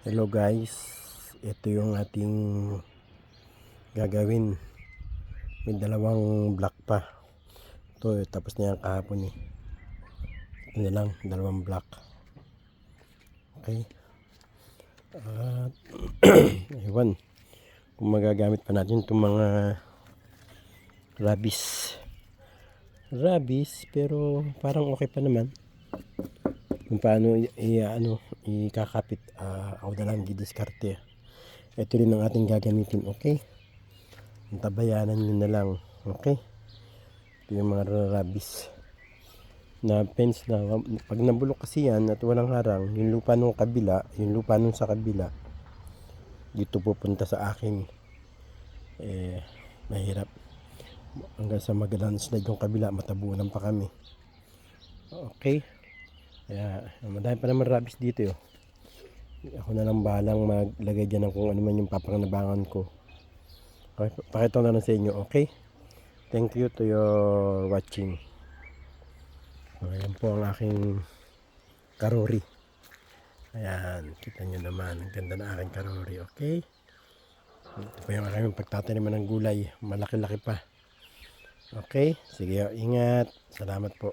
Hello guys, ito yung ating gagawin. May dalawang block pa. Ito, tapos na yan kahapon eh. Ito na lang, dalawang block. Okay. At, ewan, kung magagamit pa natin itong mga rabis. Rabis, pero parang okay pa naman kung paano i, i- ano ikakapit ah, ako na lang didiskarte ito rin ang ating gagamitin okay? Tabayanan nyo na lang okay? Ito yung mga rabis na fence na pag nabulok kasi yan at walang harang yung lupa nung kabila yung lupa nung sa kabila dito pupunta sa akin. Eh mahirap. Hanggang sa mag-landslide yung kabila matabunan pa kami. Okay kaya, madami pa naman rabies dito yo. Ako na lang bahalang maglagay dyan ng kung ano man yung papanganabangan ko. Okay, pakita na lang sa inyo, okay? Thank you to your watching. Ayan po ang aking karori. Ayan, kita nyo naman. Ang ganda na aking karori, okay? Ito po yung aking pagtataniman ng gulay. Malaki-laki pa. Okay? Sige, ingat. Salamat po.